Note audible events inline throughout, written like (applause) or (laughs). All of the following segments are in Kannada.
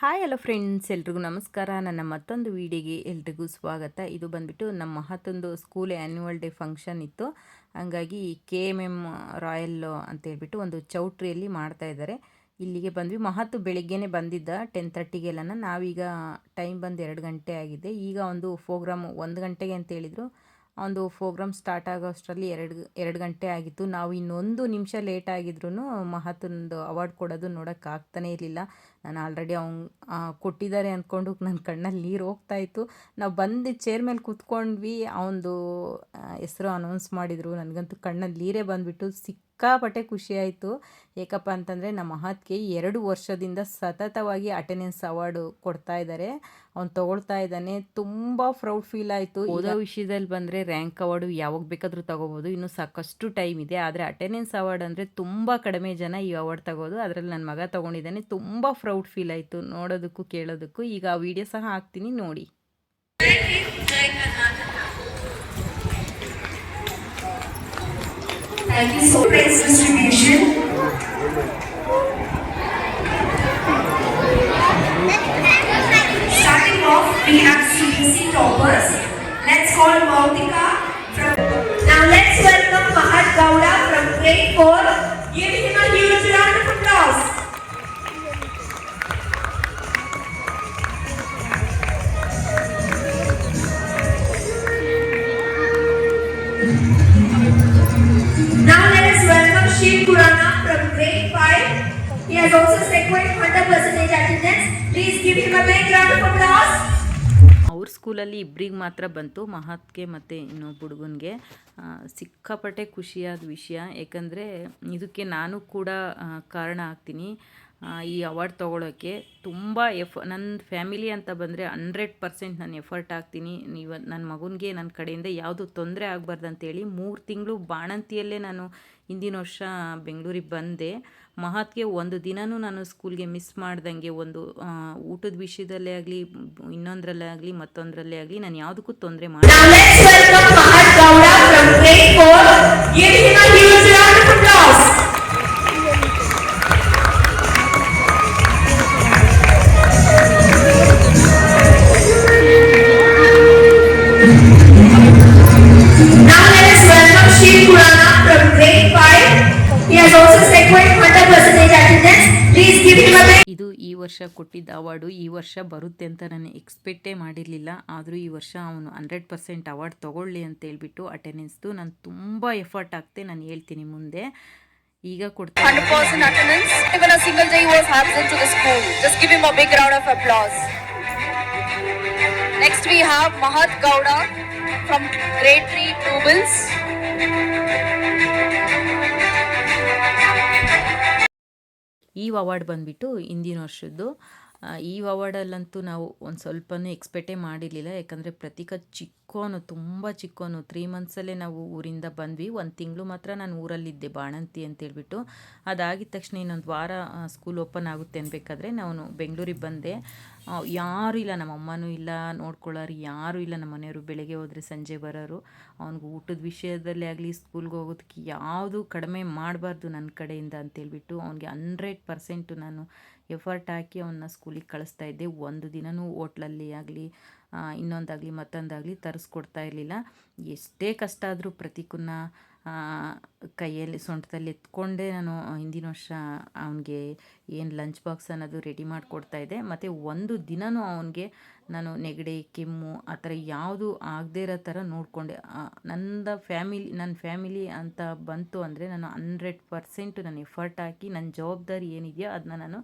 ಹಾಯ್, ಹಲೋ ಫ್ರೆಂಡ್ಸ್, ಎಲ್ರಿಗೂ ನಮಸ್ಕಾರ. ನನ್ನ ಮತ್ತೊಂದು ವೀಡಿಯೋಗೆ ಎಲ್ರಿಗೂ ಸ್ವಾಗತ. ಇದು ಬಂದ್ಬಿಟ್ಟು ನಮ್ಮ ಮಹತ್ತೊಂದು ಸ್ಕೂಲ್ ಆ್ಯನ್ಯುವಲ್ ಡೇ ಫಂಕ್ಷನ್ ಇತ್ತು. ಹಂಗಾಗಿ ಕೆ ಎಂ ಎಂ ರಾಯಲ್ ಅಂತ ಹೇಳ್ಬಿಟ್ಟು ಒಂದು ಚೌಟ್ರಿಯಲ್ಲಿ ಮಾಡ್ತಾ ಇದ್ದಾರೆ. ಇಲ್ಲಿಗೆ ಬಂದ್ವಿ. ಮಹತ್ತು ಬೆಳಿಗ್ಗೆನೇ ಬಂದಿದ್ದ. ಟೆನ್ ತರ್ಟಿಗೆಲ್ಲನ ನಾವೀಗ ಟೈಮ್ ಬಂದು ಎರಡು ಗಂಟೆ ಆಗಿದೆ. ಈಗ ಒಂದು ಪ್ರೋಗ್ರಾಮ್ ಒಂದು ಗಂಟೆಗೆ ಅಂತ ಹೇಳಿದರು. ಒಂದು ಪ್ರೋಗ್ರಾಮ್ ಸ್ಟಾರ್ಟ್ ಆಗೋ ಅಷ್ಟರಲ್ಲಿ ಎರಡು ಎರಡು ಗಂಟೆ ಆಗಿತ್ತು. ನಾವು ಇನ್ನೊಂದು ನಿಮಿಷ ಲೇಟ್ ಆಗಿದ್ರು ಮಹತ್ತೊಂದು ಅವಾರ್ಡ್ ಕೊಡೋದು ನೋಡೋಕ್ಕಾಗ್ತಾನೇ ಇರಲಿಲ್ಲ. ನಾನು ಆಲ್ರೆಡಿ ಅವ್ನು ಕೊಟ್ಟಿದ್ದಾರೆ ಅಂದ್ಕೊಂಡು ನನ್ನ ಕಣ್ಣಲ್ಲಿ ನೀರು ಹೋಗ್ತಾಯಿತ್ತು ನಾವು ಬಂದು ಚೇರ್ ಮೇಲೆ ಕೂತ್ಕೊಂಡ್ವಿ. ಅವನದು ಹೆಸರು ಅನೌನ್ಸ್ ಮಾಡಿದರು. ನನಗಂತೂ ಕಣ್ಣಲ್ಲಿ ನೀರೇ ಬಂದುಬಿಟ್ಟು ಸಿಕ್ ಸಿಕ್ಕಾಪಟ್ಟೆ ಖುಷಿ ಆಯಿತು ಏಕಪ್ಪ ಅಂತಂದರೆ ನಮ್ಮ ಮಹತ್ಗೆ ಎರಡು ವರ್ಷದಿಂದ ಸತತವಾಗಿ ಅಟೆಂಡೆನ್ಸ್ ಅವಾರ್ಡು ಕೊಡ್ತಾ ಇದ್ದಾರೆ ಅವ್ನು ತೊಗೊಳ್ತಾ ಇದ್ದಾನೆ. ತುಂಬ ಪ್ರೌಡ್ ಫೀಲ್ ಆಯಿತು. ಓದೋ ವಿಷಯದಲ್ಲಿ ಬಂದರೆ ರ್ಯಾಂಕ್ ಅವಾರ್ಡು ಯಾವಾಗ ಬೇಕಾದರೂ ತಗೋಬೋದು. ಇನ್ನೂ ಸಾಕಷ್ಟು ಟೈಮ್ ಇದೆ. ಆದರೆ ಅಟೆಂಡೆನ್ಸ್ ಅವಾರ್ಡ್ ಅಂದರೆ ತುಂಬ ಕಡಿಮೆ ಜನ ಈ ಅವಾರ್ಡ್ ತಗೋದು. ಅದರಲ್ಲಿ ನನ್ನ ಮಗ ತೊಗೊಂಡಿದ್ದಾನೆ. ತುಂಬ ಪ್ರೌಡ್ ಫೀಲ್ ಆಯಿತು ನೋಡೋದಕ್ಕೂ ಕೇಳೋದಕ್ಕೂ. ಈಗ ಆ ವಿಡಿಯೋ ಸಹ ಹಾಕ್ತೀನಿ ನೋಡಿ. Thank you so much, distribution. Starting off, we have CBC toppers. Let's call Mautika from. Now let's welcome Mahat Gowda from grade 4. Give him a huge round of applause. Now let us welcome Shiv Purana from grade 5. He has also secured 100% attendance. Please give him a big round of applause. ಅವ್ರ ಸ್ಕೂಲಲ್ಲಿ ಇಬ್ಬರಿಗೆ ಮಾತ್ರ ಬಂತು ಮಹತ್ಗೆ ಮತ್ತು ಇನ್ನೊಬ್ಬ ಹುಡುಗನಿಗೆ ಸಿಕ್ಕಾಪಟ್ಟೆ ಖುಷಿಯಾದ ವಿಷಯ ಏಕೆಂದರೆ ಇದಕ್ಕೆ ನಾನು ಕೂಡ ಕಾರಣ ಆಗ್ತೀನಿ ಈ ಅವಾರ್ಡ್ ತೊಗೊಳೋಕ್ಕೆ ತುಂಬ ಎಫ್ ನನ್ನ ಫ್ಯಾಮಿಲಿ ಅಂತ ಬಂದರೆ ಹಂಡ್ರೆಡ್ ಪರ್ಸೆಂಟ್ ನಾನು ಎಫರ್ಟ್ ಹಾಕ್ತೀನಿ. ನೀವು ನನ್ನ ಮಗನಿಗೆ ನನ್ನ ಕಡೆಯಿಂದ ಯಾವುದು ತೊಂದರೆ ಆಗಬಾರ್ದು ಅಂತೇಳಿ ಮೂರು ತಿಂಗಳು ಬಾಣಂತಿಯಲ್ಲೇ ನಾನು ಹಿಂದಿನ ವರ್ಷ ಬೆಂಗಳೂರಿಗೆ ಬಂದೆ. ಮಹತ್ಗೆ ಒಂದು ದಿನವೂ ನಾನು ಸ್ಕೂಲ್ಗೆ ಮಿಸ್ ಮಾಡ್ದಂಗೆ ಒಂದು ಊಟದ ವಿಷಯದಲ್ಲೇ ಆಗಲಿ, ಇನ್ನೊಂದರಲ್ಲೇ ಆಗಲಿ, ಮತ್ತೊಂದರಲ್ಲೇ ಆಗಲಿ ನಾನು ಯಾವುದಕ್ಕೂ ತೊಂದರೆ ಮಾಡಿ ಈ ವರ್ಷ ಕೊಟ್ಟಿದ್ದ ಅವಾರ್ಡು ಈ ವರ್ಷ ಬರುತ್ತೆ ಅಂತ ನಾನು ಎಕ್ಸ್ಪೆಕ್ಟೇ ಮಾಡಿರಲಿಲ್ಲ. ಆದರೂ ಈ ವರ್ಷ ಅವನು ಹಂಡ್ರೆಡ್ ಪರ್ಸೆಂಟ್ ಅವಾರ್ಡ್ ತೊಗೊಳ್ಳಿ ಅಂತ ಹೇಳ್ಬಿಟ್ಟು ಅಟೆಂಡೆನ್ಸ್ದು ನಾನು ತುಂಬ ಎಫರ್ಟ್ ಆಗ್ತೇ ನಾನು ಹೇಳ್ತೀನಿ ಮುಂದೆ. ಈಗ ಕೊಡ್ತೀನಿ Next we attendance Mahat school from Great Tree of next have Mahat from ಈ ಅವಾರ್ಡ್ ಬಂದುಬಿಟ್ಟು ಹಿಂದಿನ ವರ್ಷದ್ದು. ಈ ಅವಾರ್ಡಲ್ಲಂತೂ ನಾವು ಒಂದು ಸ್ವಲ್ಪನೂ ಎಕ್ಸ್ಪೆಕ್ಟೇ ಮಾಡಿರಲಿಲ್ಲ. ಯಾಕಂದರೆ ಪ್ರತೀಕ ಚಿಕ್ಕೋನು, ತುಂಬ ಚಿಕ್ಕೋನು ತ್ರೀ ಮಂತ್ಸಲ್ಲೇ ನಾವು ಊರಿಂದ ಬಂದ್ವಿ. ಒಂದು ತಿಂಗಳು ಮಾತ್ರ ನಾನು ಊರಲ್ಲಿದ್ದೆ, ಬಾಣಂತಿ ಅಂತೇಳ್ಬಿಟ್ಟು. ಅದಾಗಿದ ತಕ್ಷಣ ಇನ್ನೊಂದು ವಾರ ಸ್ಕೂಲ್ ಓಪನ್ ಆಗುತ್ತೆ ಅನ್ಬೇಕಾದ್ರೆ ನಾನು ಬೆಂಗಳೂರಿಗೆ ಬಂದೆ. ಯಾರೂ ಇಲ್ಲ ನಮ್ಮ ಅಮ್ಮನೂ ಇಲ್ಲ, ನೋಡ್ಕೊಳ್ಳೋರು ಯಾರೂ ಇಲ್ಲ ನಮ್ಮ ಮನೆಯವರು ಬೆಳಗ್ಗೆ ಹೋದರೆ ಸಂಜೆ ಬರೋರು. ಅವ್ನಿಗೆ ಊಟದ ವಿಷಯದಲ್ಲೇ ಆಗಲಿ ಸ್ಕೂಲ್ಗೆ ಹೋಗೋದಕ್ಕೆ ಯಾವುದು ಕಡಿಮೆ ಮಾಡಬಾರ್ದು ನನ್ನ ಕಡೆಯಿಂದ ಅಂತೇಳ್ಬಿಟ್ಟು ಅವ್ನಿಗೆ ಹಂಡ್ರೆಡ್ ಪರ್ಸೆಂಟು ನಾನು ಎಫರ್ಟ್ ಹಾಕಿ ಅವನ್ನ ಸ್ಕೂಲಿಗೆ ಕಳಿಸ್ತಾ ಇದ್ದೆ. ಒಂದು ದಿನವೂ ಹೋಟ್ಲಲ್ಲಿ ಆಗಲಿ ಇನ್ನೊಂದಾಗಲಿ, ಮತ್ತೊಂದಾಗಲಿ ತರಿಸ್ಕೊಡ್ತಾ ಇರಲಿಲ್ಲ. ಎಷ್ಟೇ ಕಷ್ಟ ಆದರೂ ಪ್ರತಿಕುನ್ನ ಕೈಯಲ್ಲಿ, ಸೊಂಟದಲ್ಲಿ ಎತ್ಕೊಂಡೇ ನಾನು ಹಿಂದಿನ ವರ್ಷ ಅವನಿಗೆ ಏನು ಲಂಚ್ ಬಾಕ್ಸ್ ಅನ್ನೋದು ರೆಡಿ ಮಾಡಿಕೊಡ್ತಾ ಇದ್ದೆ. ಮತ್ತು ಒಂದು ದಿನವೂ ಅವನಿಗೆ ನಾನು ನೆಗಡಿ, ಕೆಮ್ಮು, ಆ ಥರ ಯಾವುದು ಆಗದೇ ಇರೋ ಥರ ನೋಡಿಕೊಂಡೆ. ನನ್ನ ಫ್ಯಾಮಿಲಿ ನನ್ನ ಫ್ಯಾಮಿಲಿ ಅಂತ ಬಂತು ಅಂದರೆ ನಾನು ಹಂಡ್ರೆಡ್ ಪರ್ಸೆಂಟು ನಾನು ಎಫರ್ಟ್ ಹಾಕಿ ನನ್ನ ಜವಾಬ್ದಾರಿ ಏನಿದೆಯೋ ಅದನ್ನ ನಾನು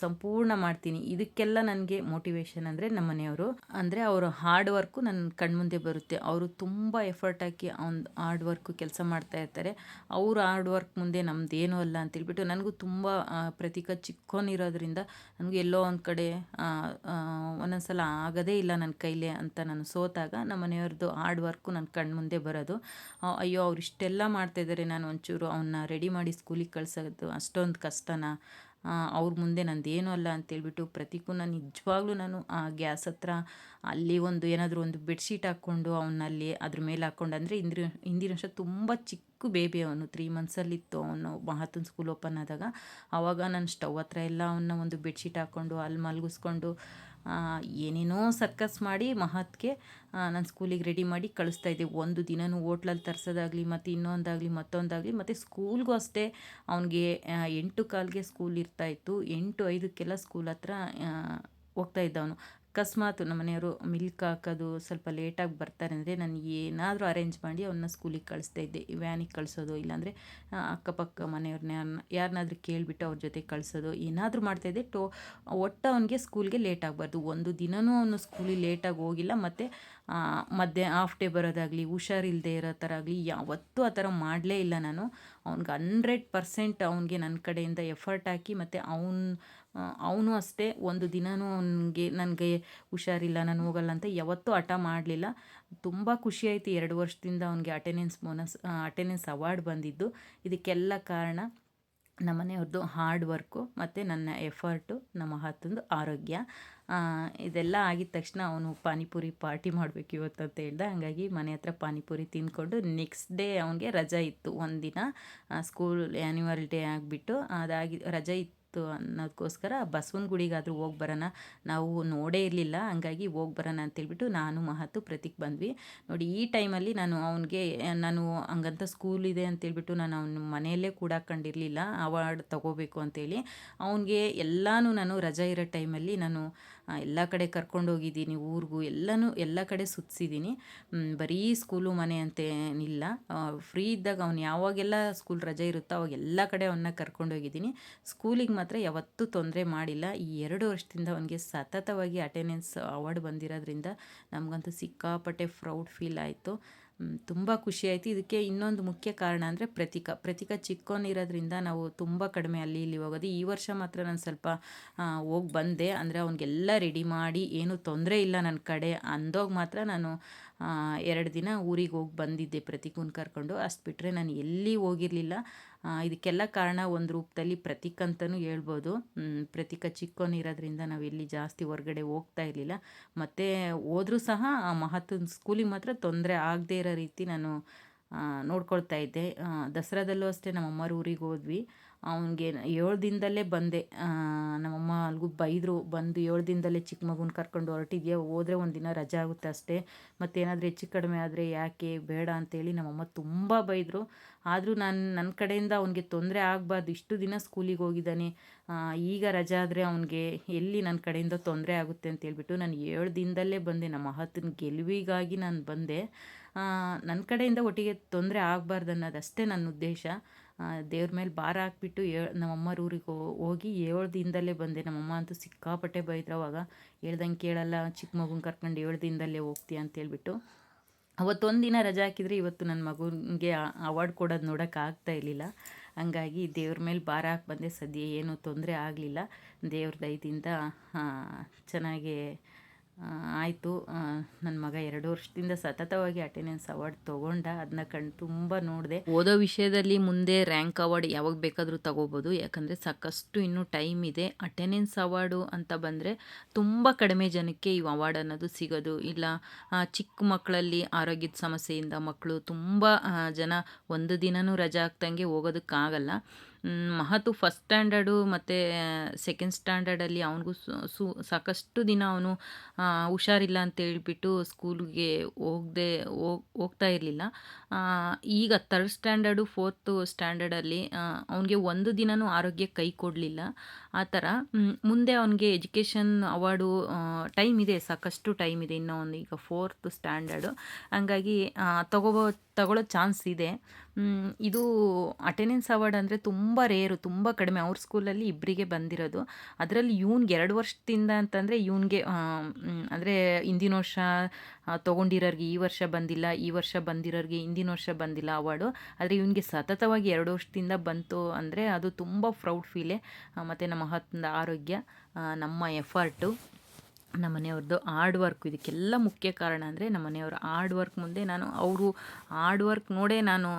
ಸಂಪೂರ್ಣ ಮಾಡ್ತೀನಿ. ಇದಕ್ಕೆಲ್ಲ ನನಗೆ ಮೋಟಿವೇಶನ್ ಅಂದರೆ ನಮ್ಮ ಮನೆಯವರು. ಅಂದರೆ ಅವರ ಹಾರ್ಡ್ ವರ್ಕು ನನ್ನ ಕಣ್ಮುಂದೆ ಬರುತ್ತೆ. ಅವರು ತುಂಬ ಎಫರ್ಟ್ ಹಾಕಿ ಅವ್ನು ಹಾರ್ಡ್ ವರ್ಕು ಕೆಲಸ ಮಾಡ್ತಾ ಇರ್ತಾರೆ. ಅವ್ರ ಹಾರ್ಡ್ ವರ್ಕ್ ಮುಂದೆ ನಮ್ಮದೇನೂ ಅಲ್ಲ ಅಂತೇಳ್ಬಿಟ್ಟು ನನಗೂ ತುಂಬ ಪ್ರತೀಕ ಚಿಕ್ಕೋನಿರೋದ್ರಿಂದ ನನಗೆ ಎಲ್ಲೋ ಒಂದು ಕಡೆ ಆ, ಆ, ಒಂದೊಂದು ಸಲ ಆಗೋದೇ ಇಲ್ಲ ನನ್ನ ಕೈಲೇ ಅಂತ ನಾನು ಸೋತಾಗ ನಮ್ಮ ಮನೆಯವ್ರದ್ದು ಹಾರ್ಡ್ ವರ್ಕು ನನ್ನ ಕಣ್ಮುಂದೆ ಬರೋದು. ಅಯ್ಯೋ ಅವ್ರು ಇಷ್ಟೆಲ್ಲ ಮಾಡ್ತಾಯಿದ್ದಾರೆ ನಾನು ಒಂಚೂರು ಅವನ್ನ ರೆಡಿ ಮಾಡಿ ಸ್ಕೂಲಿಗೆ ಕಳ್ಸೋದು ಅಷ್ಟೊಂದು ಕಷ್ಟನಾ? ಅವ್ರ ಮುಂದೆ ನಂದೇನೂ ಅಲ್ಲ ಅಂತೇಳ್ಬಿಟ್ಟು ಪ್ರತಿಕೂ ನಾನು ನಿಜವಾಗ್ಲೂ ನಾನು ಆ ಗ್ಯಾಸ್ ಹತ್ರ ಅಲ್ಲಿ ಒಂದು ಏನಾದರೂ ಒಂದು ಬೆಡ್ಶೀಟ್ ಹಾಕ್ಕೊಂಡು ಅವನಲ್ಲಿ ಅದ್ರ ಮೇಲೆ ಹಾಕ್ಕೊಂಡು, ಅಂದರೆ ಇಂದಿನ ಹಿಂದಿನ ವರ್ಷ ತುಂಬ ಚಿಕ್ಕ ಬೇಬಿ ಅವನು ತ್ರೀ ಮಂತ್ಸಲ್ಲಿತ್ತು ಅವನು ಮಹಾತನ್ ಸ್ಕೂಲ್ ಓಪನ್ ಆದಾಗ. ಆವಾಗ ನಾನು ಸ್ಟವ್ ಹತ್ರ ಎಲ್ಲ ಅವನ್ನ ಒಂದು ಬೆಡ್ಶೀಟ್ ಹಾಕ್ಕೊಂಡು, ಅಲ್ಲಿ ಮಲಗಿಸ್ಕೊಂಡು ಏನೇನೋ ಸರ್ಕಸ್ ಮಾಡಿ ಮಹತ್ಗೆ ನಾನು ಸ್ಕೂಲಿಗೆ ರೆಡಿ ಮಾಡಿ ಕಳಿಸ್ತಾ ಇದ್ದೆ. ಒಂದು ದಿನವೂ ಹೋಟ್ಲಲ್ಲಿ ತರಿಸೋದಾಗಲಿ, ಮತ್ತು ಇನ್ನೊಂದಾಗಲಿ, ಮತ್ತೊಂದಾಗಲಿ, ಮತ್ತು ಸ್ಕೂಲ್ಗೂ ಅಷ್ಟೇ. ಅವನಿಗೆ ಎಂಟು ಕಾಲಿಗೆ ಸ್ಕೂಲ್ ಇರ್ತಾಯಿತ್ತು ಎಂಟು, ಐದಕ್ಕೆಲ್ಲ ಸ್ಕೂಲ್ ಹತ್ರ ಹೋಗ್ತಾ ಅವನು ಅಕಸ್ಮಾತ್ ನಮ್ಮ ಮನೆಯವರು ಮಿಲ್ಕ್ ಹಾಕೋದು, ಸ್ವಲ್ಪ ಲೇಟಾಗಿ ಬರ್ತಾರೆ ಅಂದರೆ ನಾನು ಏನಾದರೂ ಅರೇಂಜ್ ಮಾಡಿ ಅವನ್ನ ಸ್ಕೂಲಿಗೆ ಕಳಿಸ್ತಾ ಇದ್ದೆ. ವ್ಯಾನಿಗೆ ಕಳಿಸೋದು, ಇಲ್ಲಾಂದರೆ ಅಕ್ಕಪಕ್ಕ ಮನೆಯವ್ರನ್ನ ಯಾರನ್ನ, ಯಾರನ್ನಾದ್ರೂ ಕೇಳಿಬಿಟ್ಟು ಅವ್ರ ಜೊತೆ ಕಳಿಸೋದು, ಏನಾದರೂ ಮಾಡ್ತಾಯಿದ್ದೆ ಟೋ, ಒಟ್ಟು ಅವನಿಗೆ ಸ್ಕೂಲ್ಗೆ ಲೇಟ್ ಆಗಬಾರ್ದು ಒಂದು ದಿನವೂ ಅವನು ಸ್ಕೂಲಿಗೆ ಲೇಟಾಗಿ ಹೋಗಿಲ್ಲ. ಮತ್ತು ಮಧ್ಯೆ ಹಾಫ್ ಡೇ ಬರೋದಾಗಲಿ ಹುಷಾರಿಲ್ಲದೆ ಇರೋ ಥರ ಆಗಲಿ, ಯಾವತ್ತೂ ಆ ಥರ ಮಾಡಲೇ ಇಲ್ಲ ನಾನು. ಅವ್ನಿಗೆ ಹಂಡ್ರೆಡ್ ಪರ್ಸೆಂಟ್ ಅವನಿಗೆ ನನ್ನ ಕಡೆಯಿಂದ ಎಫರ್ಟ್ ಹಾಕಿ, ಮತ್ತು ಅವ್ನು ಅವನು ಅಷ್ಟೇ ಒಂದು ದಿನವೂ ಅವನಿಗೆ, ನನಗೆ ಹುಷಾರಿಲ್ಲ, ನಾನು ಹೋಗಲ್ಲ ಅಂತ ಯಾವತ್ತೂ ಹಠ ಮಾಡಲಿಲ್ಲ. ತುಂಬ ಖುಷಿಯಾಯಿತು ಎರಡು ವರ್ಷದಿಂದ ಅವನಿಗೆ ಅಟೆಂಡೆನ್ಸ್ ಬೋನಸ್ ಅಟೆಂಡೆನ್ಸ್ ಅವಾರ್ಡ್ ಬಂದಿದ್ದು. ಇದಕ್ಕೆಲ್ಲ ಕಾರಣ ನಮ್ಮ ಮನೆಯವ್ರದ್ದು ಹಾರ್ಡ್ ವರ್ಕು ಮತ್ತು ನನ್ನ ಎಫರ್ಟು ನಮ್ಮ ಹತ್ತೊಂದು ಆರೋಗ್ಯ. ಇದೆಲ್ಲ ಆಗಿದ ತಕ್ಷಣ ಅವನು ಪಾನಿಪುರಿ ಪಾರ್ಟಿ ಮಾಡಬೇಕು ಇವತ್ತು ಅಂತ ಹೇಳ್ದ. ಹಾಗಾಗಿ ಮನೆ ಹತ್ರ ಪಾನಿಪುರಿ ತಿಂದ್ಕೊಂಡು ನೆಕ್ಸ್ಟ್ ಡೇ ಅವನಿಗೆ ರಜಾ ಇತ್ತು ಒಂದಿನ. ಸ್ಕೂಲ್ ಆ್ಯನ್ಯುವಲ್ ಡೇ ಆಗಿಬಿಟ್ಟು ಅದಾಗಿ, ರಜೆ ಇತ್ತು. ಅನ್ನೋದಕ್ಕೋಸ್ಕರ ಬಸವನ ಗುಡಿಗಾದರೂ ಹೋಗಿ ಬರೋಣ. ನಾವು ನೋಡೇ ಇರಲಿಲ್ಲ, ಹಂಗಾಗಿ ಹೋಗಿ ಬರೋಣ ಅಂತೇಳ್ಬಿಟ್ಟು ನಾನು ಮಹತ್ತು ಪ್ರತೀಕ್ ಬಂದ್ವಿ. ನೋಡಿ, ಈ ಟೈಮಲ್ಲಿ ನಾನು ಅವನಿಗೆ, ನಾನು ಹಂಗಂತ ಸ್ಕೂಲ್ ಇದೆ ಅಂತೇಳ್ಬಿಟ್ಟು ನಾನು ಅವನ ಮನೆಯಲ್ಲೇ ಕೂಡಾಕೊಂಡಿರಲಿಲ್ಲ ಅವಾರ್ಡ್ ತಗೋಬೇಕು ಅಂತೇಳಿ ಅವನಿಗೆ ಎಲ್ಲನೂ ನಾನು ರಜಾ ಇರೋ ಟೈಮಲ್ಲಿ ನಾನು ಎಲ್ಲ ಕಡೆ ಕರ್ಕೊಂಡು ಹೋಗಿದ್ದೀನಿ, ಊರಿಗೂ ಎಲ್ಲನೂ, ಎಲ್ಲ ಕಡೆ ಸುತ್ತಿಸಿದ್ದೀನಿ ಬರೀ ಸ್ಕೂಲು ಮನೆ ಅಂತೇನಿಲ್ಲ. ಫ್ರೀ ಇದ್ದಾಗ ಅವ್ನು ಯಾವಾಗೆಲ್ಲ ಸ್ಕೂಲ್ ರಜೆ ಇರುತ್ತೋ ಅವಾಗೆಲ್ಲ ಕಡೆ ಅವನ್ನ ಕರ್ಕೊಂಡು ಹೋಗಿದ್ದೀನಿ. ಸ್ಕೂಲಿಗೆ ಮಾತ್ರ ಯಾವತ್ತೂ ತೊಂದರೆ ಮಾಡಿಲ್ಲ. ಈ ಎರಡು ವರ್ಷದಿಂದ ಅವನಿಗೆ ಸತತವಾಗಿ ಅಟೆಂಡೆನ್ಸ್ ಅವಾರ್ಡ್ ಬಂದಿರೋದ್ರಿಂದ ನಮಗಂತೂ ಸಿಕ್ಕಾಪಟ್ಟೆ ಪ್ರೌಡ್ ಫೀಲ್ ಆಯಿತು. ತುಂಬ ಖುಷಿಯಾಯಿತು ಇದಕ್ಕೆ ಇನ್ನೊಂದು ಮುಖ್ಯ ಕಾರಣ ಅಂದರೆ ಪ್ರತೀಕ. ಪ್ರತೀಕ ಚಿಕ್ಕವನಿರೋದ್ರಿಂದ ನಾವು ತುಂಬ ಕಡಿಮೆ ಅಲ್ಲಿ ಇಲ್ಲಿ ಹೋಗೋದು. ಈ ವರ್ಷ ಮಾತ್ರ ನಾನು ಸ್ವಲ್ಪ ಹೋಗಿ ಬಂದೆ. ಅಂದರೆ ಅವನಿಗೆಲ್ಲ ರೆಡಿ ಮಾಡಿ, ಏನೂ ತೊಂದರೆ ಇಲ್ಲ ನನ್ನ ಕಡೆ ಅಂದೋಗಿ ಮಾತ್ರ ನಾನು ಎರಡು ದಿನ ಊರಿಗೆ ಹೋಗಿ ಬಂದಿದ್ದೆ ಪ್ರತೀಕನ ಕರ್ಕೊಂಡು. ಅಷ್ಟು ಬಿಟ್ಟರೆ ನಾನು ಎಲ್ಲಿ ಹೋಗಿರಲಿಲ್ಲ. ಇದಕ್ಕೆಲ್ಲ ಕಾರಣ ಒಂದು ರೂಪದಲ್ಲಿ ಪ್ರತೀಕ್ ಅಂತಲೂ ಹೇಳ್ಬೋದು. ಪ್ರತೀಕ ಚಿಕ್ಕವನಿರೋದ್ರಿಂದ ನಾವು ಎಲ್ಲಿ ಜಾಸ್ತಿ ಹೊರಗಡೆ ಹೋಗ್ತಾ ಇರಲಿಲ್ಲ. ಮತ್ತು ಹೋದರೂ ಸಹ ಆ ಮಹತ್ವದ ಸ್ಕೂಲಿಗೆ ಮಾತ್ರ ತೊಂದರೆ ಆಗದೇ ಇರೋ ರೀತಿ ನಾನು ನೋಡ್ಕೊಳ್ತಾ ಇದ್ದೆ. ದಸರಾದಲ್ಲೂ ಅಷ್ಟೇ ನಮ್ಮಮ್ಮರ ಊರಿಗೆ ಹೋದ್ವಿ. ಅವನಿಗೆ ಏಳು ದಿನದಲ್ಲೇ ಬಂದೆ. ನಮ್ಮಮ್ಮ ಅಲ್ಗೂ ಬೈದರು, ಬಂದು ಏಳು ದಿನದಲ್ಲೇ ಚಿಕ್ಕ ಮಗುನ ಕರ್ಕೊಂಡು ಹೊರಟಿದ್ಯಾ, ಹೋದರೆ ಒಂದು ದಿನ ರಜೆ ಆಗುತ್ತೆ ಅಷ್ಟೇ. ಮತ್ತೇನಾದರೂ ಹೆಚ್ಚು ಕಡಿಮೆ ಆದರೆ ಯಾಕೆ, ಬೇಡ ಅಂತೇಳಿ ನಮ್ಮಮ್ಮ ತುಂಬ ಬೈದರು. ಆದರೂ ನಾನು ನನ್ನ ಕಡೆಯಿಂದ ಅವನಿಗೆ ತೊಂದರೆ ಆಗಬಾರ್ದು, ಇಷ್ಟು ದಿನ ಸ್ಕೂಲಿಗೆ ಹೋಗಿದ್ದಾನೆ. ಈಗ ರಜೆ ಆದರೆ ಅವನಿಗೆ ಎಲ್ಲಿ ನನ್ನ ಕಡೆಯಿಂದ ತೊಂದರೆ ಆಗುತ್ತೆ ಅಂತ ಅಂತೇಳ್ಬಿಟ್ಟು ನಾನು ಏಳು ದಿನದಲ್ಲೇ ಬಂದೆ. ನಮ್ಮ ಮಹತ್ವನ ಗೆಲುವಿಗಾಗಿ ನಾನು ಬಂದೆ. ನನ್ನ ಕಡೆಯಿಂದ ಒಟ್ಟಿಗೆ ತೊಂದರೆ ಆಗಬಾರ್ದು ಅನ್ನೋದಷ್ಟೇ ನನ್ನ ಉದ್ದೇಶ. ದೇವ್ರ ಮೇಲೆ ಭಾರ ಹಾಕ್ಬಿಟ್ಟು ಏ ನಮ್ಮಮ್ಮರ ಊರಿಗೆ ಹೋಗಿ ಏಳು ದಿನದಲ್ಲೇ ಬಂದೆ. ನಮ್ಮಮ್ಮ ಅಂತೂ ಸಿಕ್ಕಾಪಟ್ಟೆ ಬೈದ್ರು ಅವಾಗ. ಹೇಳ್ದಂಗೆ ಕೇಳಲ್ಲ ಚಿಕ್ಕ ಮಗುನ ಕರ್ಕೊಂಡು ಏಳು ದಿನದಲ್ಲೇ ಹೋಗ್ತೀಯ ಅಂತೇಳ್ಬಿಟ್ಟು ಅವತ್ತೊಂದು ದಿನ ರಜೆ ಹಾಕಿದರೆ ಇವತ್ತು ನನ್ನ ಮಗುನಿಗೆ ಅವಾರ್ಡ್ ಕೊಡೋದು ನೋಡೋಕೆ ಆಗ್ತಾ ಇರಲಿಲ್ಲ. ಹಂಗಾಗಿ ದೇವ್ರ ಮೇಲೆ ಭಾರ ಹಾಕಿ ಬಂದೆ. ಸದ್ಯ ಏನೂ ತೊಂದರೆ ಆಗಲಿಲ್ಲ. ದೇವ್ರ ದಯದಿಂದ ಚೆನ್ನಾಗೇ ಚೆನ್ನಾಗಿ ಆಯಿತು. ನನ್ನ ಮಗ ಎರಡು ವರ್ಷದಿಂದ ಸತತವಾಗಿ ಅಟೆಂಡೆನ್ಸ್ ಅವಾರ್ಡ್ ತೊಗೊಂಡ. ಅದನ್ನ ಕಂಡು ತುಂಬ ನೋಡಿದೆ. ಓದೋ ವಿಷಯದಲ್ಲಿ ಮುಂದೆ ರ್ಯಾಂಕ್ ಅವಾರ್ಡ್ ಯಾವಾಗ ಬೇಕಾದರೂ ತಗೋಬೋದು. ಯಾಕಂದರೆ ಸಾಕಷ್ಟು ಇನ್ನೂ ಟೈಮ್ ಇದೆ. ಅಟೆಂಡೆನ್ಸ್ ಅವಾರ್ಡು ಅಂತ ಬಂದರೆ ತುಂಬ ಕಡಿಮೆ ಜನಕ್ಕೆ ಈ ಅವಾರ್ಡ್ ಅನ್ನೋದು ಸಿಗೋದು. ಇಲ್ಲ ಚಿಕ್ಕ ಮಕ್ಕಳಲ್ಲಿ ಆರೋಗ್ಯದ ಸಮಸ್ಯೆಯಿಂದ ಮಕ್ಕಳು ತುಂಬ ಜನ ಒಂದು ದಿನವೂ ರಜೆ ಹಾಕ್ದಂಗೆ ಹೋಗೋದಕ್ಕಾಗಲ್ಲ. ಮಹತು ಫಸ್ಟ್ ಸ್ಟ್ಯಾಂಡರ್ಡು ಮತ್ತು ಸೆಕೆಂಡ್ ಸ್ಟ್ಯಾಂಡರ್ಡಲ್ಲಿ ಅವನಿಗೂ ಸು ಸಾಕಷ್ಟು ದಿನ ಅವನು ಹುಷಾರಿಲ್ಲ ಅಂತ ಹೇಳ್ಬಿಟ್ಟು ಸ್ಕೂಲ್ಗೆ ಹೋಗದೆ ಹೋಗ್ತಾ ಇರಲಿಲ್ಲ. ಈಗ ತರ್ಡ್ ಸ್ಟ್ಯಾಂಡರ್ಡು ಫೋರ್ತು ಸ್ಟ್ಯಾಂಡರ್ಡಲ್ಲಿ ಅವನಿಗೆ ಒಂದು ದಿನವೂ ಆರೋಗ್ಯ ಕೈ ಕೊಡಲಿಲ್ಲ. ಆ ಥರ. ಮುಂದೆ ಅವನಿಗೆ ಎಜುಕೇಷನ್ ಅವಾರ್ಡು ಟೈಮ್ ಇದೆ, ಸಾಕಷ್ಟು ಟೈಮ್ ಇದೆ ಇನ್ನೂ ಒಂದು ಈಗ ಫೋರ್ತ್ ಸ್ಟ್ಯಾಂಡರ್ಡು. ಹಂಗಾಗಿ ತಗೋಬೋ, ತಗೊಳ್ಳೋ ಚಾನ್ಸ್ ಇದೆ. ಇದು ಅಟೆಂಡೆನ್ಸ್ ಅವಾರ್ಡ್ ಅಂದರೆ ತುಂಬ ರೇರು, ತುಂಬ ಕಡಿಮೆ. ಅವ್ರ ಸ್ಕೂಲಲ್ಲಿ ಇಬ್ಬರಿಗೆ ಬಂದಿರೋದು. ಅದರಲ್ಲಿ ಇವ್ನಿಗೆ ಎರಡು ವರ್ಷದಿಂದ ಅಂತಂದರೆ ಇವ್ನಿಗೆ ಅಂದರೆ ಹಿಂದಿನ ವರ್ಷ ತೊಗೊಂಡಿರೋರಿಗೆ ಈ ವರ್ಷ ಬಂದಿಲ್ಲ, ಈ ವರ್ಷ ಬಂದಿರೋರಿಗೆ ಹಿಂದಿನ ವರ್ಷ ಬಂದಿಲ್ಲ ಅವಾರ್ಡು. ಆದರೆ ಇವನಿಗೆ ಸತತವಾಗಿ ಎರಡು ವರ್ಷದಿಂದ ಬಂತು ಅಂದರೆ ಅದು ತುಂಬ ಪ್ರೌಡ್ ಫೀಲೇ. ಮತ್ತು ನಮ್ಮ ಹತ್ತಿರ ಆರೋಗ್ಯ ನಮ್ಮ ಎಫರ್ಟು, ನಮ್ಮ ಮನೆಯವ್ರದ್ದು ಹಾರ್ಡ್ ವರ್ಕ್. ಇದಕ್ಕೆಲ್ಲ ಮುಖ್ಯ ಕಾರಣ ಅಂದರೆ ನಮ್ಮ ಮನೆಯವ್ರ ಹಾರ್ಡ್ ವರ್ಕ್ ಮುಂದೆ ನಾನು ಅವರು ಹಾರ್ಡ್ ವರ್ಕ್ ನೋಡೇ ನಾನು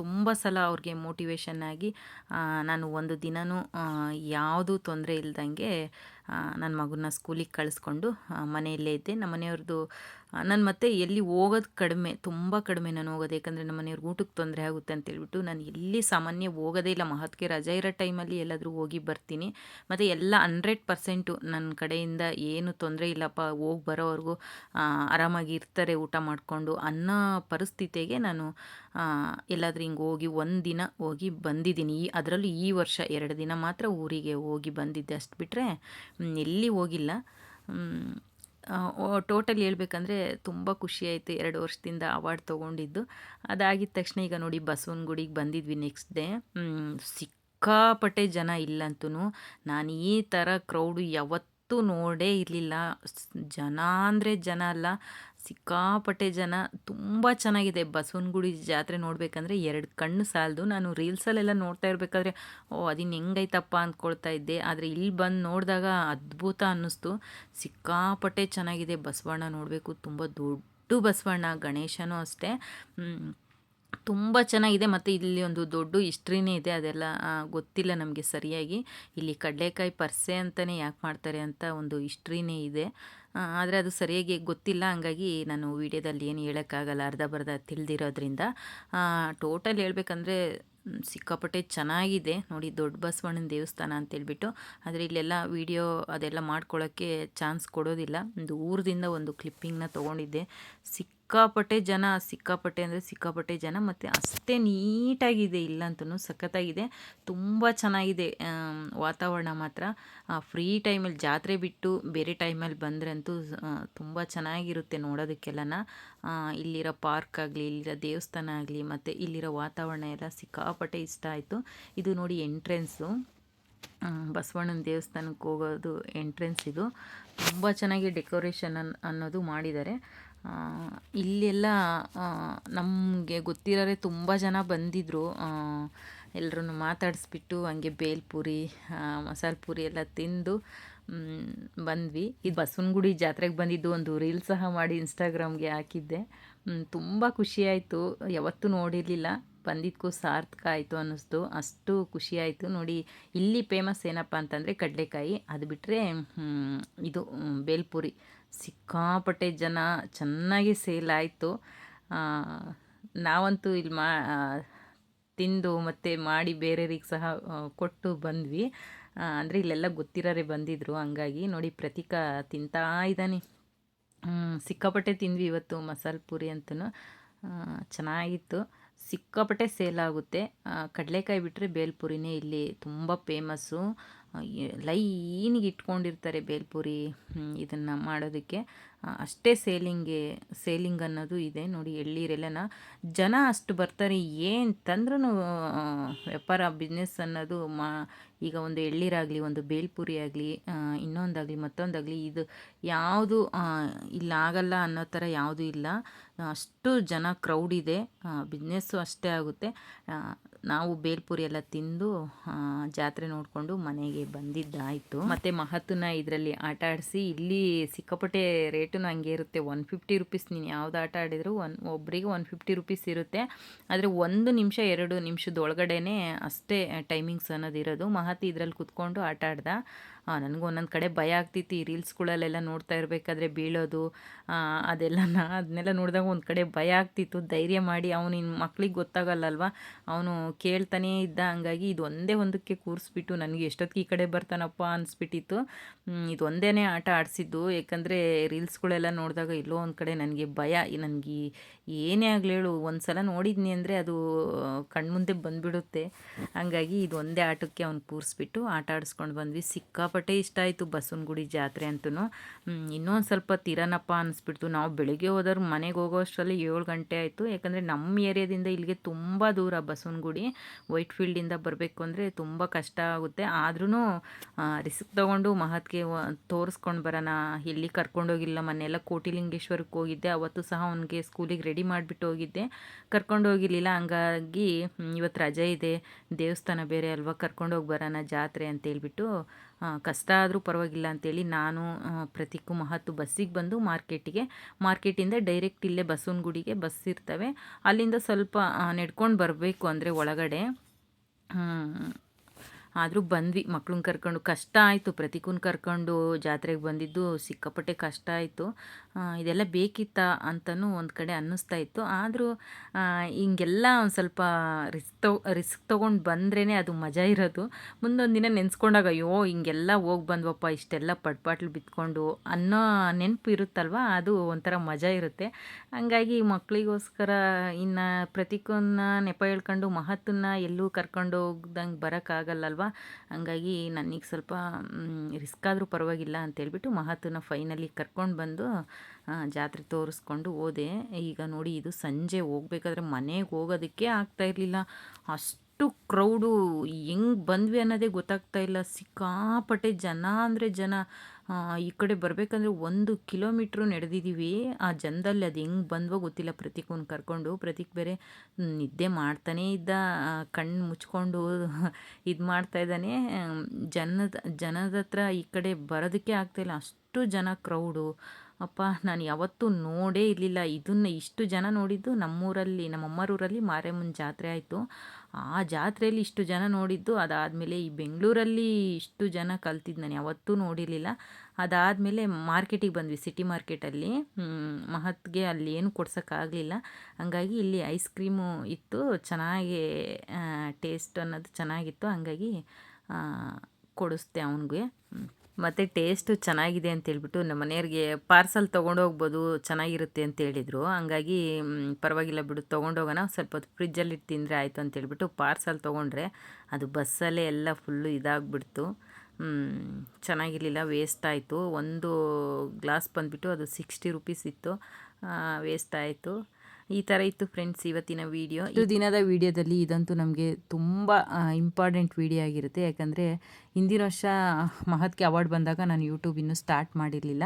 ತುಂಬ ಸಲ ಅವ್ರಿಗೆ ಮೋಟಿವೇಶನ್ ಆಗಿ ನಾನು ಒಂದು ದಿನವೂ ಯಾವುದೂ ತೊಂದರೆ ಇಲ್ದಂಗೆ ನನ್ನ ಮಗನ ಸ್ಕೂಲಿಗೆ ಕಳಿಸ್ಕೊಂಡು ಮನೆಯಲ್ಲೇ ಇದ್ದೆ. ನಮ್ಮ ಮನೆಯವ್ರದ್ದು ನಾನು ಮತ್ತೆ ಎಲ್ಲಿ ಹೋಗೋದು ಕಡಿಮೆ, ತುಂಬ ಕಡಿಮೆ ನಾನು ಹೋಗೋದು. ಯಾಕಂದರೆ ನಮ್ಮ ಮನೆಯವ್ರಿಗೆ ಊಟಕ್ಕೆ ತೊಂದರೆ ಆಗುತ್ತೆ ಅಂತೇಳ್ಬಿಟ್ಟು ನಾನು ಎಲ್ಲಿ ಸಾಮಾನ್ಯ ಹೋಗೋದೇ ಇಲ್ಲ. ಮಹತ್ಗೆ ರಜೆ ಇರೋ ಟೈಮಲ್ಲಿ ಎಲ್ಲಾದರೂ ಹೋಗಿ ಬರ್ತೀನಿ. ಮತ್ತು ಎಲ್ಲ ಹಂಡ್ರೆಡ್ ಪರ್ಸೆಂಟು ನನ್ನ ಕಡೆಯಿಂದ ಏನು ತೊಂದರೆ ಇಲ್ಲಪ್ಪ, ಹೋಗಿ ಬರೋವರೆಗೂ ಆರಾಮಾಗಿ ಇರ್ತಾರೆ ಊಟ ಮಾಡಿಕೊಂಡು ಅನ್ನೋ ಪರಿಸ್ಥಿತಿಗೆ ನಾನು ಎಲ್ಲಾದ್ರೂ ಹಿಂಗೆ ಹೋಗಿ ಒಂದು ದಿನ ಹೋಗಿ ಬಂದಿದ್ದೀನಿ. ಈ, ಅದರಲ್ಲೂ ಈ ವರ್ಷ ಎರಡು ದಿನ ಮಾತ್ರ ಊರಿಗೆ ಹೋಗಿ ಬಂದಿದ್ದೆ ಅಷ್ಟು ಬಿಟ್ಟರೆ ಎಲ್ಲಿ ಹೋಗಿಲ್ಲ. ಟೋಟಲ್ ಹೇಳ್ಬೇಕಂದ್ರೆ ತುಂಬ ಖುಷಿ ಆಯಿತು ಎರಡು ವರ್ಷದಿಂದ ಅವಾರ್ಡ್ ತೊಗೊಂಡಿದ್ದು. ಅದಾಗಿದ ತಕ್ಷಣ ಈಗ ನೋಡಿ ಬಸವನಗುಡಿಗೆ ಬಂದಿದ್ವಿ ನೆಕ್ಸ್ಟ್ ಡೇ ಸಿಕ್ಕಾಪಟ್ಟೆ ಜನ ಇಲ್ಲಂತೂ ನಾನು ಈ ಥರ ಕ್ರೌಡು ಯಾವತ್ತೂ ನೋಡೇ ಇರಲಿಲ್ಲ. ಜನ ಅಂದರೆ ಜನ ಅಲ್ಲ, ಸಿಕ್ಕಾಪಟ್ಟೆ ಜನ. ತುಂಬ ಚೆನ್ನಾಗಿದೆ. ಬಸವನಗುಡಿ ಜಾತ್ರೆ ನೋಡಬೇಕಂದ್ರೆ ಎರಡು ಕಣ್ಣು ಸಾಲದು. ನಾನು ರೀಲ್ಸಲ್ಲೆಲ್ಲ ನೋಡ್ತಾ ಇರಬೇಕಾದ್ರೆ, ಓ ಅದಿನ್ನು ಹೆಂಗೈತಪ್ಪ ಅಂದ್ಕೊಳ್ತಾ ಇದ್ದೆ. ಆದರೆ ಇಲ್ಲಿ ಬಂದು ನೋಡಿದಾಗ ಅದ್ಭುತ ಅನ್ನಿಸ್ತು. ಸಿಕ್ಕಾಪಟ್ಟೆ ಚೆನ್ನಾಗಿದೆ. ಬಸವಣ್ಣ ನೋಡಬೇಕು. ತುಂಬ ದೊಡ್ಡ ಬಸವಣ್ಣ. ಗಣೇಶನೂ ಅಷ್ಟೇ. ತುಂಬ ಚೆನ್ನಾಗಿದೆ. ಮತ್ತು ಇಲ್ಲಿ ಒಂದು ದೊಡ್ಡ ಹಿಸ್ಟ್ರಿನೇ ಇದೆ. ಅದೆಲ್ಲ ಗೊತ್ತಿಲ್ಲ ನಮಗೆ ಸರಿಯಾಗಿ. ಇಲ್ಲಿ ಕಡಲೆಕಾಯಿ ಪರ್ಸೆ ಅಂತಲೇ ಯಾಕೆ ಮಾಡ್ತಾರೆ ಅಂತ ಒಂದು ಹಿಸ್ಟ್ರಿನೇ ಇದೆ. ಆದರೆ ಅದು ಸರಿಯಾಗಿ ಗೊತ್ತಿಲ್ಲ. ಹಂಗಾಗಿ ನಾನು ವಿಡಿಯೋದಲ್ಲಿ ಏನು ಹೇಳೋಕ್ಕಾಗಲ್ಲ. ಅರ್ಧ ಬರ್ಧ ತಿಳಿದಿರೋದ್ರಿಂದ. ಟೋಟಲ್ ಹೇಳ್ಬೇಕಂದ್ರೆ ಸಿಕ್ಕಾಪಟ್ಟೆ ಚೆನ್ನಾಗಿದೆ. ನೋಡಿ, ದೊಡ್ಡ ಬಸವಣ್ಣನ ದೇವಸ್ಥಾನ ಅಂತೇಳ್ಬಿಟ್ಟು ಆದರೆ ಇಲ್ಲೆಲ್ಲ ವಿಡಿಯೋ ಅದೆಲ್ಲ ಮಾಡ್ಕೊಳ್ಳೋಕ್ಕೆ ಚಾನ್ಸ್ ಕೊಡೋದಿಲ್ಲ. ಒಂದು ಊರದಿಂದ ಒಂದು ಕ್ಲಿಪ್ಪಿಂಗ್ನ ತೊಗೊಂಡಿದ್ದೆ. ಸಿಕ್ಕಾಪಟ್ಟೆ ಜನ, ಸಿಕ್ಕಾಪಟ್ಟೆ ಅಂದರೆ ಸಿಕ್ಕಾಪಟ್ಟೆ ಜನ ಮತ್ತು ಅಷ್ಟೇ ನೀಟಾಗಿದೆ ಇಲ್ಲಂತೂ ಸಖತ್ತಾಗಿದೆ. ತುಂಬ ಚೆನ್ನಾಗಿದೆ ವಾತಾವರಣ ಮಾತ್ರ. ಫ್ರೀ ಟೈಮಲ್ಲಿ ಜಾತ್ರೆ ಬಿಟ್ಟು ಬೇರೆ ಟೈಮಲ್ಲಿ ಬಂದ್ರಂತೂ ತುಂಬ ಚೆನ್ನಾಗಿರುತ್ತೆ ನೋಡೋದಕ್ಕೆಲ್ಲನ. ಇಲ್ಲಿರೋ ಪಾರ್ಕ್ ಆಗಲಿ, ಇಲ್ಲಿರೋ ದೇವಸ್ಥಾನ ಆಗಲಿ, ಮತ್ತು ಇಲ್ಲಿರೋ ವಾತಾವರಣ ಎಲ್ಲ ಸಿಕ್ಕಾಪಟ್ಟೆ ಇಷ್ಟ ಆಯಿತು. ಇದು ನೋಡಿ ಎಂಟ್ರೆನ್ಸು ಬಸವಣ್ಣನ ದೇವಸ್ಥಾನಕ್ಕೆ ಹೋಗೋದು ಎಂಟ್ರೆನ್ಸ್ ಇದು. ತುಂಬ ಚೆನ್ನಾಗಿ ಡೆಕೋರೇಷನ್ ಅನ್, ಅನ್ನೋದು ಮಾಡಿದ್ದಾರೆ. ಇಲ್ಲೆಲ್ಲ ನಮಗೆ ಗೊತ್ತಿರೋರೆ ತುಂಬ ಜನ ಬಂದಿದ್ದರು ಎಲ್ಲರೂ ಮಾತಾಡಿಸ್ಬಿಟ್ಟು ಹಂಗೆ ಬೇಲ್ಪುರಿ ಮಸಾಲೆ ಪೂರಿ ಎಲ್ಲ ತಿಂದು ಬಂದ್ವಿ. ಇದು ಬಸವನಗುಡಿ ಜಾತ್ರೆಗೆ ಬಂದಿದ್ದು ಒಂದು ರೀಲ್ ಸಹ ಮಾಡಿ ಇನ್ಸ್ಟಾಗ್ರಾಮ್ಗೆ ಹಾಕಿದ್ದೆ. ತುಂಬ ಖುಷಿಯಾಯಿತು ಯಾವತ್ತೂ ನೋಡಿರಲಿಲ್ಲ. ಬಂದಿದ್ದಕ್ಕೂ ಸಾರ್ಥಕ ಆಯಿತು ಅನ್ನಿಸ್ತು. ಅಷ್ಟು ಖುಷಿಯಾಯಿತು ನೋಡಿ, ಇಲ್ಲಿ ಫೇಮಸ್ ಏನಪ್ಪ ಅಂತಂದರೆ ಕಡಲೆಕಾಯಿ. ಅದು ಬಿಟ್ಟರೆ ಇದು ಬೇಲ್ಪುರಿ ಸಿಕ್ಕಾಪಟ್ಟೆ ಜನ ಚೆನ್ನಾಗಿ ಸೇಲ್ ಆಯಿತು. ನಾವಂತೂ ಇಲ್ಲಿ ಮಾ ತಿಂದು ಮತ್ತು ಮಾಡಿ ಬೇರೆಯವ್ರಿಗೆ ಸಹ ಕೊಟ್ಟು ಬಂದ್ವಿ. ಅಂದರೆ ಇಲ್ಲೆಲ್ಲ ಗೊತ್ತಿರೋರೆ ಬಂದಿದ್ರು, ಹಂಗಾಗಿ ನೋಡಿ ಪ್ರತೀಕ ತಿಂತಾ ಇದ್ದಾನೆ. ಸಿಕ್ಕಾಪಟ್ಟೆ ತಿಂದ್ವಿ ಇವತ್ತು ಮಸಾಲೆ ಪೂರಿ ಅಂತೂ ಚೆನ್ನಾಗಿತ್ತು. ಸಿಕ್ಕಾಪಟ್ಟೆ ಸೇಲ್ ಆಗುತ್ತೆ. ಕಡಲೆಕಾಯಿ ಬಿಟ್ಟರೆ ಬೇಲ್ಪುರಿನೇ ಇಲ್ಲಿ ತುಂಬ ಫೇಮಸ್ಸು ಲೈನಿಗೆ ಇಟ್ಕೊಂಡಿರ್ತಾರೆ ಬೇಲ್ಪುರಿ ಇದನ್ನು ಮಾಡೋದಕ್ಕೆ. ಅಷ್ಟೇ ಸೇಲಿಂಗ್ಗೆ ಸೇಲಿಂಗ್ ಅನ್ನೋದು ಇದೆ. ನೋಡಿ ಎಳ್ಳೀರೆಲ್ಲನ ಜನ ಅಷ್ಟು ಬರ್ತಾರೆ. ಏನು ತಂದ್ರೂ ವ್ಯಾಪಾರ ಬಿಸ್ನೆಸ್ ಅನ್ನೋದು ಮಾ ಈಗ ಒಂದು ಎಳ್ಳೀರಾಗಲಿ ಒಂದು ಬೇಲ್ಪುರಿ ಆಗಲಿ ಇನ್ನೊಂದಾಗಲಿ, ಮತ್ತೊಂದಾಗಲಿ, ಇದು ಯಾವುದು ಇಲ್ಲ ಆಗಲ್ಲ ಅನ್ನೋ ಥರ ಯಾವುದೂ ಇಲ್ಲ. ಅಷ್ಟು ಜನ ಕ್ರೌಡ್ ಇದೆ. ಬಿಸ್ನೆಸ್ಸು ಅಷ್ಟೇ ಆಗುತ್ತೆ. ನಾವು ಬೇಲ್ಪುರಿ ಎಲ್ಲ ತಿಂದು ಜಾತ್ರೆ ನೋಡಿಕೊಂಡು ಮನೆಗೆ ಬಂದಿದ್ದಾಯಿತು. ಮತ್ತು ಮಹತ್ವನ ಇದರಲ್ಲಿ ಆಟ ಆಡಿಸಿ, ಇಲ್ಲಿ ಸಿಕ್ಕಾಪಟ್ಟೆ ರೇಟು ಹಂಗೆ ಇರುತ್ತೆ. ಒನ್ ಫಿಫ್ಟಿ ರುಪೀಸ್ ನೀನು ಯಾವ್ದು ಆಟ ಆಡಿದ್ರು, ಒನ್ ಒಬ್ಬರಿಗೆ ಒನ್ ಫಿಫ್ಟಿ ರುಪೀಸ್ ಇರುತ್ತೆ. ಆದರೆ ಒಂದು ನಿಮಿಷ, ಎರಡು ನಿಮಿಷದ ಅಷ್ಟೇ ಟೈಮಿಂಗ್ಸ್ ಅನ್ನೋದು ಇರೋದು. ಮಹತಿ ಇದರಲ್ಲಿ ಕುತ್ಕೊಂಡು ಆಟ ಆಡ್ದ ನನಗೂ ಒಂದೊಂದು ಕಡೆ ಭಯ ಆಗ್ತಿತ್ತು. ಈ ರೀಲ್ಸ್ಗಳಲ್ಲೆಲ್ಲ ನೋಡ್ತಾ ಇರಬೇಕಾದ್ರೆ ಬೀಳೋದು ಅದೆಲ್ಲ ಅದನ್ನೆಲ್ಲ ನೋಡಿದಾಗ ಒಂದು ಕಡೆ ಭಯ ಆಗ್ತಿತ್ತು. ಧೈರ್ಯ ಮಾಡಿ, ಅವನು ಇನ್ನು ಮಕ್ಳಿಗೆ ಗೊತ್ತಾಗಲ್ಲಲ್ವ? ಅವನು ಕೇಳ್ತಾನೇ ಇದ್ದ ಹಂಗಾಗಿ ಇದು ಒಂದೇ ಒಂದಕ್ಕೆ ಕೂರಿಸ್ಬಿಟ್ಟು ನನಗೆ ಎಷ್ಟೊತ್ತಿಗೆ ಈ ಕಡೆ ಬರ್ತಾನಪ್ಪ ಅನಿಸ್ಬಿಟ್ಟಿತ್ತು. ಇದು ಒಂದೇ ಆಟ ಆಡಿಸಿದ್ದು. ಯಾಕಂದರೆ ರೀಲ್ಸ್ಗಳೆಲ್ಲ ನೋಡಿದಾಗ ಎಲ್ಲೋ ಒಂದು ಕಡೆ ನನಗೆ ಭಯ. ನನಗೆ ಏನೇ ಆಗಲಿ ಹೇಳು ಒಂದು ಸಲ ನೋಡಿದ್ನಿ ಅಂದರೆ ಅದು, ಕಣ್ಮುಂದೆ ಬಂದುಬಿಡುತ್ತೆ. ಹಂಗಾಗಿ ಇದು ಒಂದೇ ಆಟಕ್ಕೆ ಅವ್ನು ಕೂರಿಸ್ಬಿಟ್ಟು ಆಟ ಆಡಿಸ್ಕೊಂಡು ಬಂದ್ವಿ. ಸಿಕ್ಕಾಪಟ್ಟೆ ಇಷ್ಟ ಆಯಿತು ಬಸವನಗುಡಿ ಜಾತ್ರೆ ಅಂತೂ ಇನ್ನೊಂದು ಸ್ವಲ್ಪ ತಿರನಪ್ಪ ಅನಿಸ್ಬಿಡ್ತು. ನಾವು ಬೆಳಗ್ಗೆ ಹೋದವ್ರು ಮನೆಗೆ ಹೋಗೋ ಅಷ್ಟರಲ್ಲಿ ಏಳು ಗಂಟೆ ಆಯಿತು. ಯಾಕಂದರೆ ನಮ್ಮ ಏರಿಯಾದಿಂದ ಇಲ್ಲಿಗೆ ತುಂಬ ದೂರ ಬಸವನಗುಡಿ ವೈಟ್ ಫೀಲ್ಡಿಂದ ಬರಬೇಕು ಅಂದರೆ ತುಂಬ ಕಷ್ಟ ಆಗುತ್ತೆ. ಆದ್ರೂ ರಿಸ್ಕ್ ತೊಗೊಂಡು ಮಹತ್ಗೆ ತೋರಿಸ್ಕೊಂಡು ಬರೋಣ. ಎಲ್ಲಿ ಕರ್ಕೊಂಡೋಗಿಲ್ಲ ಮನೆಯೆಲ್ಲ ಕೋಟಿಲಿಂಗೇಶ್ವರಕ್ಕೆ ಹೋಗಿದ್ದೆ. ಅವತ್ತು ಸಹ ಅವನಿಗೆ ಸ್ಕೂಲಿಗೆ ರೆಡಿ ಮಾಡಿಬಿಟ್ಟು ಹೋಗಿದ್ದೆ. ಕರ್ಕೊಂಡು ಹೋಗಿರ್ಲಿಲ್ಲ. ಹಂಗಾಗಿ ಇವತ್ತು ರಜೆ ಇದೆ. ದೇವಸ್ಥಾನ ಬೇರೆ ಅಲ್ವಾ? ಕರ್ಕೊಂಡೋಗಿ ಬರೋಣ ಜಾತ್ರೆ ಅಂತೇಳ್ಬಿಟ್ಟು ಆ, ಕಷ್ಟ ಆದರೂ ಪರವಾಗಿಲ್ಲ ಅಂತೇಳಿ ನಾನು ಪ್ರತಿಕು ಮಹತ್ತು ಬಸ್ಸಿಗೆ ಬಂದು ಮಾರ್ಕೆಟಿಗೆ, ಮಾರ್ಕೆಟಿಂದ ಡೈರೆಕ್ಟ್ ಇಲ್ಲೇ ಬಸವನಗುಡಿಗೆ ಬಸ್ ಇರ್ತವೆ. ಅಲ್ಲಿಂದ ಸ್ವಲ್ಪ ನೆಡ್ಕೊಂಡು ಬರಬೇಕು ಅಂದರೆ ಒಳಗಡೆ ಆದರೂ ಬಂದ್ವಿ. ಮಕ್ಳನ್ನ ಕರ್ಕೊಂಡು ಕಷ್ಟ ಆಯಿತು, ಪ್ರತಿಕೂನ್ ಕರ್ಕೊಂಡು ಜಾತ್ರೆಗೆ ಬಂದಿದ್ದು, ಸಿಕ್ಕಾಪಟ್ಟೆ ಕಷ್ಟ ಆಯಿತು. ಇದೆಲ್ಲ ಬೇಕಿತ್ತ ಅಂತಲೂ ಒಂದು ಕಡೆ ಅನ್ನಿಸ್ತಾ ಇತ್ತು. ಆದರೂ ಹಿಂಗೆಲ್ಲ ಒಂದು ಸ್ವಲ್ಪ ರಿಸ್ಕ್ ತೊ, ರಿಸ್ಕ್ ತೊಗೊಂಡು ಬಂದ್ರೇ ಅದು ಮಜಾ ಇರೋದು. ಮುಂದೊಂದು ದಿನ ನೆನೆಸ್ಕೊಂಡಾಗ, ಅಯ್ಯೋ, ಹಿಂಗೆಲ್ಲ ಹೋಗಿ ಬಂದ್ವಪ್ಪ, ಇಷ್ಟೆಲ್ಲ ಪಟ್ಪಾಟ್ಲು ಬಿತ್ಕೊಂಡು, ಅನ್ನೋ ನೆನಪು ಇರುತ್ತಲ್ವ? ಅದು ಒಂಥರ ಮಜಾ ಇರುತ್ತೆ. ಹಂಗಾಗಿ ಮಕ್ಕಳಿಗೋಸ್ಕರ ಇನ್ನು ಪ್ರತಿಕನ್ನ ನೆಪ ಹೇಳ್ಕೊಂಡು, ಮಹತ್ತನ್ನ ಎಲ್ಲೂ ಕರ್ಕೊಂಡು ಹೋಗ್ದಂಗೆ ಬರೋಕ್ಕಾಗಲ್ಲಲ್ವ? ಹಂಗಾಗಿ ನನಗೆ ಸ್ವಲ್ಪ ರಿಸ್ಕ್ ಆದರೂ ಪರವಾಗಿಲ್ಲ ಅಂತೇಳ್ಬಿಟ್ಟು ಮಹತ್ತನ್ನ ಫೈನಲಿ ಕರ್ಕೊಂಡು ಬಂದು ಜಾತ್ರೆ ತೋರಿಸ್ಕೊಂಡು ಹೋದೆ. ಈಗ ನೋಡಿ, ಇದು ಸಂಜೆ ಹೋಗ್ಬೇಕಾದ್ರೆ ಮನೆಗೆ ಹೋಗೋದಕ್ಕೆ ಆಗ್ತಾ ಇರಲಿಲ್ಲ. ಅಷ್ಟು ಕ್ರೌಡು ಹೆಂಗೆ ಬಂದ್ವಿ ಅನ್ನೋದೇ ಗೊತ್ತಾಗ್ತಾ ಇಲ್ಲ. ಸಿಕ್ಕಾಪಟ್ಟೆ ಜನ ಅಂದರೆ ಜನ. ಈ ಕಡೆ ಬರಬೇಕಂದ್ರೆ ಒಂದು ಕಿಲೋಮೀಟ್ರು ನಡೆದಿದ್ದೀವಿ ಆ ಜನದಲ್ಲಿ ಅದು ಹೆಂಗೆ ಬಂದ್ವೋ ಗೊತ್ತಿಲ್ಲ. ಪ್ರತೀಕನ ಕರ್ಕೊಂಡು ಪ್ರತೀಕ್ ಬೇರೆ ನಿದ್ದೆ ಮಾಡ್ತಾನೇ ಇದ್ದ. ಕಣ್ಣು ಮುಚ್ಕೊಂಡು (laughs) ಇದು ಮಾಡ್ತಾ ಇದ್ದಾನೆ. ಜನದ ಜನದ ಹತ್ರ ಈ ಕಡೆ ಬರೋದಕ್ಕೆ ಆಗ್ತಾಯಿಲ್ಲ ಅಷ್ಟು ಜನ ಕ್ರೌಡು ಅಪ್ಪ, ನಾನು ಯಾವತ್ತೂ ನೋಡೇ ಇರಲಿಲ್ಲ. ಇದನ್ನು ಇಷ್ಟು ಜನ ನೋಡಿದ್ದು ನಮ್ಮೂರಲ್ಲಿ, ನಮ್ಮಮ್ಮರೂರಲ್ಲಿ ಮಾರಿಯಮ್ಮನ ಜಾತ್ರೆ ಆಯಿತು. ಆ ಜಾತ್ರೆಯಲ್ಲಿ ಇಷ್ಟು ಜನ ನೋಡಿದ್ದು, ಅದಾದಮೇಲೆ ಈ ಬೆಂಗಳೂರಲ್ಲಿ ಇಷ್ಟು ಜನ ಕಲ್ತಿದ್ದು ನಾನು ಯಾವತ್ತೂ ನೋಡಿರಲಿಲ್ಲ. ಅದಾದಮೇಲೆ ಮಾರ್ಕೆಟಿಗೆ ಬಂದ್ವಿ, ಸಿಟಿ ಮಾರ್ಕೆಟಲ್ಲಿ. ಮಹತ್ಗೆ ಅಲ್ಲಿ ಏನು ಕೊಡ್ಸೋಕ್ಕಾಗಲಿಲ್ಲ ಹಂಗಾಗಿ ಇಲ್ಲಿ ಐಸ್ ಕ್ರೀಮು ಇತ್ತು, ಚೆನ್ನಾಗಿ ಟೇಸ್ಟ್ ಅನ್ನೋದು ಚೆನ್ನಾಗಿತ್ತು. ಹಂಗಾಗಿ ಕೊಡಿಸ್ದೆ ಅವನಿಗೆ. ಮತ್ತು ಟೇಸ್ಟು ಚೆನ್ನಾಗಿದೆ ಅಂತೇಳ್ಬಿಟ್ಟು ನಮ್ಮ ಮನೆಯವ್ರಿಗೆ ಪಾರ್ಸಲ್ ತೊಗೊಂಡೋಗ್ಬೋದು, ಚೆನ್ನಾಗಿರುತ್ತೆ ಅಂತ ಹೇಳಿದರು ಹಂಗಾಗಿ ಪರವಾಗಿಲ್ಲ ಬಿಡು, ತೊಗೊಂಡೋಗೋಣ. ಸ್ವಲ್ಪ ಹೊತ್ತು ಫ್ರಿಜ್ಜಲ್ಲಿ ತಿಂದರೆ ಆಯಿತು ಅಂತೇಳ್ಬಿಟ್ಟು ಪಾರ್ಸಲ್ ತೊಗೊಂಡ್ರೆ ಅದು ಬಸ್ಸಲ್ಲೇ ಎಲ್ಲ ಫುಲ್ಲು ಇದಾಗ್ಬಿಡ್ತು. ಚೆನ್ನಾಗಿರಲಿಲ್ಲ ವೇಸ್ಟ್ ಆಯಿತು ಒಂದು ಗ್ಲಾಸ್ ಬಂದುಬಿಟ್ಟು ಅದು ಸಿಕ್ಸ್ಟಿ ರುಪೀಸ್ ಇತ್ತು. ವೇಸ್ಟ್ ಆಯಿತು ಈ ಥರ ಇತ್ತು ಫ್ರೆಂಡ್ಸ್ ಇವತ್ತಿನ ವಿಡಿಯೋ ಇದು ದಿನದ ವಿಡಿಯೋದಲ್ಲಿ ಇದಂತೂ ನಮಗೆ ತುಂಬ ಇಂಪಾರ್ಟೆಂಟ್ ವೀಡಿಯೋ ಆಗಿರುತ್ತೆ. ಯಾಕಂದರೆ ಹಿಂದಿನ ವರ್ಷ ಮಹತ್ಗೆ ಅವಾರ್ಡ್ ಬಂದಾಗ ನಾನು ಯೂಟ್ಯೂಬ್ ಇನ್ನೂ ಸ್ಟಾರ್ಟ್ ಮಾಡಿರಲಿಲ್ಲ.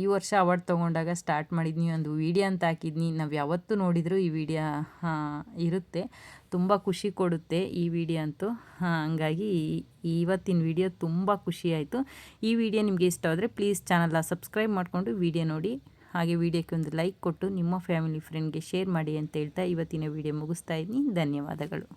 ಈ ವರ್ಷ ಅವಾರ್ಡ್ ತೊಗೊಂಡಾಗ ಸ್ಟಾರ್ಟ್ ಮಾಡಿದ್ನಿ. ಒಂದು ವೀಡಿಯೋ ಅಂತ ಹಾಕಿದ್ನಿ. ನಾವು ಯಾವತ್ತೂ ನೋಡಿದರೂ ಈ ವಿಡಿಯೋ ಇರುತ್ತೆ. ತುಂಬ ಖುಷಿ ಕೊಡುತ್ತೆ ಈ ವಿಡಿಯೋ ಅಂತೂ. ಹಾಗಾಗಿ ಇವತ್ತಿನ ವಿಡಿಯೋ ತುಂಬ ಖುಷಿಯಾಯಿತು ಈ ವಿಡಿಯೋ ನಿಮಗೆ ಇಷ್ಟ ಆದರೆ ಪ್ಲೀಸ್ ಚಾನಲ್ನ ಸಬ್ಸ್ಕ್ರೈಬ್ ಮಾಡಿಕೊಂಡು ವಿಡಿಯೋ ನೋಡಿ. ಹಾಗೆ ವಿಡಿಯೋಕ್ಕೆ ಒಂದು ಲೈಕ್ ಕೊಟ್ಟು ನಿಮ್ಮ ಫ್ಯಾಮಿಲಿ ಫ್ರೆಂಡ್ಗೆ ಶೇರ್ ಮಾಡಿ ಅಂತ ಹೇಳ್ತಾ ಇವತ್ತಿನ ವಿಡಿಯೋ ಮುಗಿಸ್ತಾ ಇದ್ದೀನಿ. ಧನ್ಯವಾದಗಳು.